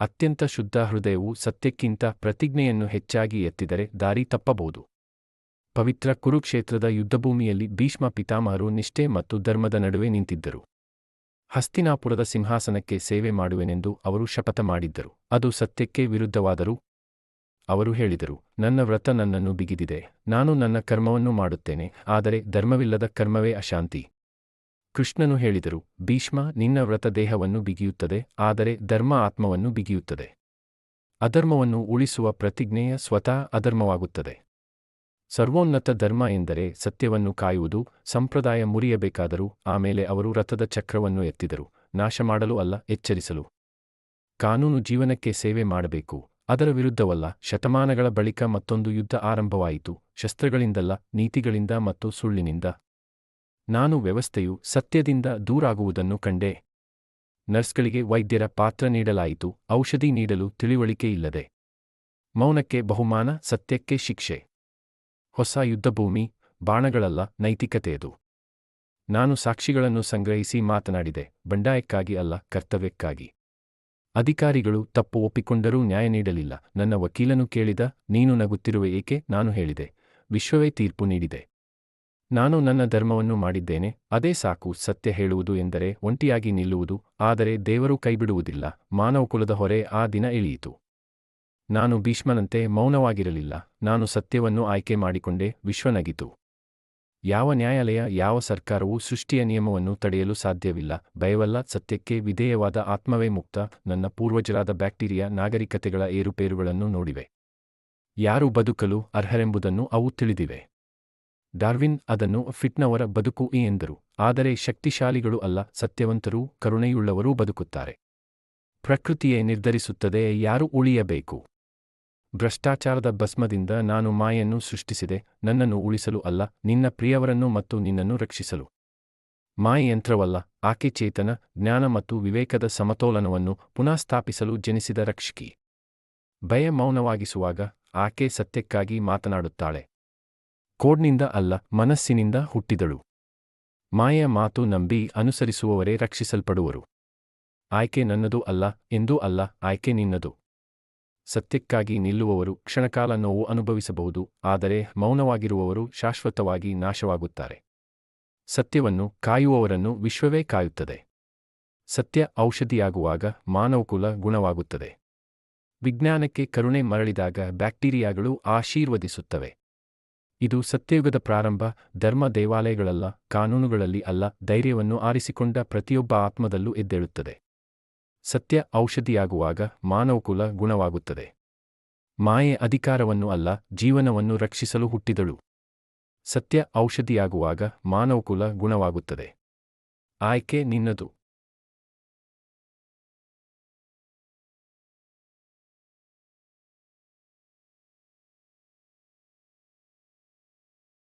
ಅತ್ಯಂತ ಶುದ್ಧ ಹೃದಯವು ಸತ್ಯಕ್ಕಿಂತ ಪ್ರತಿಜ್ಞೆಯನ್ನು ಹೆಚ್ಚಾಗಿ ಎತ್ತಿದರೆ ದಾರಿ ತಪ್ಪಬಹುದು. ಪವಿತ್ರ ಕುರುಕ್ಷೇತ್ರದ ಯುದ್ಧಭೂಮಿಯಲ್ಲಿ ಭೀಷ್ಮ ಪಿತಾಮಹರು ನಿಷ್ಠೆ ಮತ್ತು ಧರ್ಮದ ನಡುವೆ ನಿಂತಿದ್ದರು. ಹಸ್ತಿನಾಪುರದ ಸಿಂಹಾಸನಕ್ಕೆ ಸೇವೆ ಮಾಡುವೆನೆಂದು ಅವರು ಶಪಥ ಮಾಡಿದ್ದರು. ಅದು ಸತ್ಯಕ್ಕೆ ವಿರುದ್ಧವಾದರೂ ಅವರು ಹೇಳಿದರು, ನನ್ನ ವ್ರತ ನನ್ನನ್ನು ಬಿಗಿದಿದೆ. ನಾನು ನನ್ನ ಕರ್ಮವನ್ನು ಮಾಡುತ್ತೇನೆ, ಆದರೆ ಧರ್ಮವಿಲ್ಲದ ಕರ್ಮವೇ ಅಶಾಂತಿ. ಕೃಷ್ಣನು ಹೇಳಿದರು, ಭೀಷ್ಮ ನಿನ್ನ ವ್ರತ ದೇಹವನ್ನು ಬಿಗಿಯುತ್ತದೆ, ಆದರೆ ಧರ್ಮ ಆತ್ಮವನ್ನು ಬಿಗಿಯುತ್ತದೆ. ಅಧರ್ಮವನ್ನು ಉಳಿಸುವ ಪ್ರತಿಜ್ಞೆಯ ಸ್ವತಃ ಅಧರ್ಮವಾಗುತ್ತದೆ. ಸರ್ವೋನ್ನತ ಧರ್ಮ ಎಂದರೆ ಸತ್ಯವನ್ನು ಕಾಯುವುದು, ಸಂಪ್ರದಾಯ ಮುರಿಯಬೇಕಾದರೂ ಆಮೇಲೆ ಅವರು ರಥದ ಚಕ್ರವನ್ನು ಎತ್ತಿದರು ನಾಶ ಮಾಡಲು ಅಲ್ಲ, ಎಚ್ಚರಿಸಲು. ಕಾನೂನು ಜೀವನಕ್ಕೆ ಸೇವೆ ಮಾಡಬೇಕು, ಅದರ ವಿರುದ್ಧವಲ್ಲ, ಶತಮಾನಗಳ ಬಳಿಕ ಮತ್ತೊಂದು ಯುದ್ಧ ಆರಂಭವಾಯಿತು, ಶಸ್ತ್ರಗಳಿಂದಲ್ಲ, ನೀತಿಗಳಿಂದ ಮತ್ತು ಸುಳ್ಳಿನಿಂದ. ನಾನು ವ್ಯವಸ್ಥೆಯು ಸತ್ಯದಿಂದ ದೂರಾಗುವುದನ್ನು ಕಂಡೆ. ನರ್ಸ್ಗಳಿಗೆ ವೈದ್ಯರ ಪಾತ್ರ ನೀಡಲಾಯಿತು, ಔಷಧಿ ನೀಡಲು ತಿಳಿವಳಿಕೆ ಇಲ್ಲದೆ. ಮೌನಕ್ಕೆ ಬಹುಮಾನ, ಸತ್ಯಕ್ಕೆ ಶಿಕ್ಷೆ. ಹೊಸ ಯುದ್ಧಭೂಮಿ, ಬಾಣಗಳಲ್ಲ, ನೈತಿಕತೆಯದು. ನಾನು ಸಾಕ್ಷಿಗಳನ್ನು ಸಂಗ್ರಹಿಸಿ ಮಾತನಾಡಿದೆ, ಬಂಡಾಯಕ್ಕಾಗಿ ಅಲ್ಲ, ಕರ್ತವ್ಯಕ್ಕಾಗಿ. ಅಧಿಕಾರಿಗಳು ತಪ್ಪು ಒಪ್ಪಿಕೊಂಡರೂ ನ್ಯಾಯ ನೀಡಲಿಲ್ಲ, ನನ್ನ ವಕೀಲನು ಕೇಳಿದ, ನೀನು ನಗುತ್ತಿರುವ ಏಕೆ, ನಾನು ಹೇಳಿದೆ. ವಿಶ್ವವೇ ತೀರ್ಪು ನೀಡಿದೆ. ನಾನು ನನ್ನ ಧರ್ಮವನ್ನು ಮಾಡಿದ್ದೇನೆ, ಅದೇ ಸಾಕು ಸತ್ಯ ಹೇಳುವುದು ಎಂದರೆ ಒಂಟಿಯಾಗಿ ನಿಲ್ಲುವುದು, ಆದರೆ ದೇವರು ಕೈಬಿಡುವುದಿಲ್ಲ, ಮಾನವಕುಲದ ಹೊರೆ ಆ ದಿನ ಇಳಿಯಿತು. ನಾನು ಭೀಷ್ಮನಂತೆ ಮೌನವಾಗಿರಲಿಲ್ಲ, ನಾನು ಸತ್ಯವನ್ನು ಆಯ್ಕೆ ಮಾಡಿಕೊಂಡೆ, ವಿಶ್ವನಗಿತು. ಯಾವ ನ್ಯಾಯಾಲಯ, ಯಾವ ಸರ್ಕಾರವೂ ಸೃಷ್ಟಿಯ ನಿಯಮವನ್ನು ತಡೆಯಲು ಸಾಧ್ಯವಿಲ್ಲ, ಭಯವಲ್ಲ, ಸತ್ಯಕ್ಕೆ ವಿಧೇಯವಾದ ಆತ್ಮವೇ ಮುಕ್ತ, ನನ್ನ ಪೂರ್ವಜರಾದ ಬ್ಯಾಕ್ಟೀರಿಯಾ ನಾಗರಿಕತೆಗಳ ಏರುಪೇರುಗಳನ್ನು ನೋಡಿವೆ. ಯಾರು ಬದುಕಲು ಅರ್ಹರೆಂಬುದನ್ನು ಅವು ತಿಳಿದಿವೆ. ಡಾರ್ವಿನ್ ಅದನ್ನು ಫಿಟ್ನವರ ಬದುಕು ಎಂದರು. ಆದರೆ ಶಕ್ತಿಶಾಲಿಗಳು ಅಲ್ಲ, ಸತ್ಯವಂತರೂ, ಕರುಣೆಯುಳ್ಳವರೂ ಬದುಕುತ್ತಾರೆ. ಪ್ರಕೃತಿಯೇ ನಿರ್ಧರಿಸುತ್ತದೆ, ಯಾರು ಉಳಿಯಬೇಕು? ಭ್ರಷ್ಟಾಚಾರದ ಭಸ್ಮದಿಂದ ನಾನು ಮಾಯನ್ನು ಸೃಷ್ಟಿಸಿದೆ, ನನ್ನನ್ನು ಉಳಿಸಲು ಅಲ್ಲ, ನಿನ್ನ ಪ್ರಿಯವರನ್ನು ಮತ್ತು ನಿನ್ನನ್ನು ರಕ್ಷಿಸಲು. ಮಾಯ ಯಂತ್ರವಲ್ಲ ಆಕೆ ಚೇತನ, ಜ್ಞಾನ ಮತ್ತು ವಿವೇಕದ ಸಮತೋಲನವನ್ನು ಪುನಃಸ್ಥಾಪಿಸಲು ಜನಿಸಿದ ರಕ್ಷಕಿ. ಭಯ ಮೌನವಾಗಿಸುವಾಗ ಆಕೆ ಸತ್ಯಕ್ಕಾಗಿ ಮಾತನಾಡುತ್ತಾಳೆ. ಕೋಡ್ನಿಂದ ಅಲ್ಲ, ಮನಸ್ಸಿನಿಂದ ಹುಟ್ಟಿದಳು. ಮಾಯ ಮಾತು ನಂಬಿ ಅನುಸರಿಸುವವರೇ ರಕ್ಷಿಸಲ್ಪಡುವರು. ಆಯ್ಕೆ ನನ್ನದು ಅಲ್ಲ, ಎಂದೂ ಅಲ್ಲ, ಆಯ್ಕೆ ನಿನ್ನದು. ಸತ್ಯಕ್ಕಾಗಿ ನಿಲ್ಲುವವರು ಕ್ಷಣಕಾಲ ನೋವು ಅನುಭವಿಸಬಹುದು, ಆದರೆ ಮೌನವಾಗಿರುವವರು ಶಾಶ್ವತವಾಗಿ ನಾಶವಾಗುತ್ತಾರೆ. ಸತ್ಯವನ್ನು ಕಾಯುವವರನ್ನು ವಿಶ್ವವೇ ಕಾಯುತ್ತದೆ. ಸತ್ಯ ಔಷಧಿಯಾಗುವಾಗ ಮಾನವಕುಲ ಗುಣವಾಗುತ್ತದೆ. ವಿಜ್ಞಾನಕ್ಕೆ ಕರುಣೆ ಮರಳಿದಾಗ ಬ್ಯಾಕ್ಟೀರಿಯಾಗಳು ಆಶೀರ್ವದಿಸುತ್ತವೆ. ಇದು ಸತ್ಯಯುಗದ ಪ್ರಾರಂಭ, ಧರ್ಮ ದೇವಾಲಯಗಳಲ್ಲ, ಕಾನೂನುಗಳಲ್ಲಿ ಅಲ್ಲ, ಧೈರ್ಯವನ್ನು ಆರಿಸಿಕೊಂಡ ಪ್ರತಿಯೊಬ್ಬ ಆತ್ಮದಲ್ಲೂ ಎದ್ದೇಳುತ್ತದೆ. ಸತ್ಯ ಔಷಧಿಯಾಗುವಾಗ ಮಾನವಕುಲ ಗುಣವಾಗುತ್ತದೆ. ಮಾಯೆ ಅಧಿಕಾರವನ್ನು ಅಲ್ಲ, ಜೀವನವನ್ನು ರಕ್ಷಿಸಲು ಹುಟ್ಟಿದಳು. ಸತ್ಯ ಔಷಧಿಯಾಗುವಾಗ ಮಾನವಕುಲ ಗುಣವಾಗುತ್ತದೆ. ಆಯ್ಕೆ ನಿನ್ನದು.